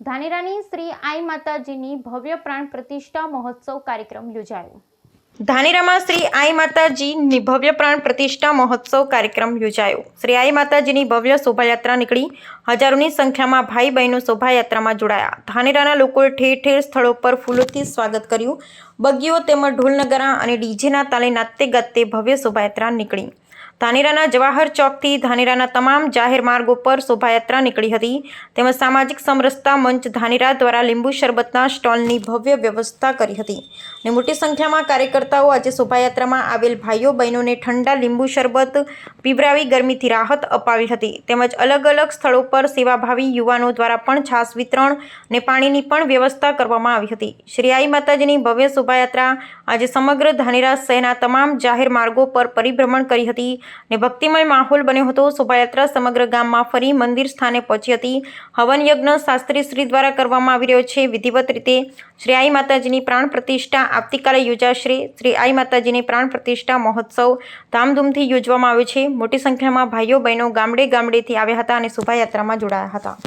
ધાનેરાની શ્રી આઈ માતાજીની ભવ્ય પ્રાણ પ્રતિષ્ઠા મહોત્સવ કાર્યક્રમ યોજાયો. ધાનેરામાં શ્રી આઈ માતાજીની ભવ્ય પ્રાણ પ્રતિષ્ઠા મહોત્સવ કાર્યક્રમ યોજાયો. શ્રી આઈ માતાજીની ભવ્ય શોભાયાત્રા નીકળી. હજારોની સંખ્યામાં ભાઈ બહેનો શોભાયાત્રામાં જોડાયા. ધાનેરાના લોકોએ ઠેર ઠેર સ્થળો પર ફૂલોથી સ્વાગત કર્યું. બગીઓ તેમજ ઢોલનગરા અને ડીજેના તાલે નાતે ગાતે ભવ્ય શોભાયાત્રા નીકળી. ધાનેરાના જવાહર ચોકથી ધાનેરાના તમામ જાહેર માર્ગો પર શોભાયાત્રા નીકળી હતી. તેમજ સામાજિક સમરસતા મંચ ધાનેરા દ્વારા લીંબુ શરબતના સ્ટોલની ભવ્ય વ્યવસ્થા કરી હતી. અને મોટી સંખ્યામાં કાર્યકર્તાઓ આજે શોભાયાત્રામાં આવેલ ભાઈઓ, બહેનોને ઠંડા લીંબુ શરબત, પીવરાવી ગરમીથી રાહત અપાવી હતી. તેમજ અલગ અલગ સ્થળો પર સેવાભાવી યુવાનો દ્વારા પણ છાસ વિતરણ અને પાણીની પણ વ્યવસ્થા કરવામાં આવી હતી. શ્રી આઈ માતાજીની ભવ્ય શોભાયાત્રા આજે સમગ્ર ધાનેરા શહેરના તમામ જાહેર માર્ગો પર પરિભ્રમણ કરી હતી. અને ભક્તિમય માહોલ બન્યો હતો. શોભાયાત્રા સમગ્ર ગામમાં ફરી મંદિર સ્થાને પહોંચી હતી. હવન યજ્ઞ શાસ્ત્રી શ્રી દ્વારા કરવામાં આવી રહ્યો છે. વિધિવત રીતે શ્રી આઈ માતાજીની પ્રાણ પ્રતિષ્ઠા આવતીકાલે યોજાશે. શ્રી આઈ માતાજીની પ્રાણ પ્રતિષ્ઠા મહોત્સવ ધામધૂમથી યોજવામાં આવ્યો છે. મોટી સંખ્યામાં ભાઈઓ બહેનો ગામડે ગામડેથી આવ્યા હતા અને શોભાયાત્રામાં જોડાયા હતા.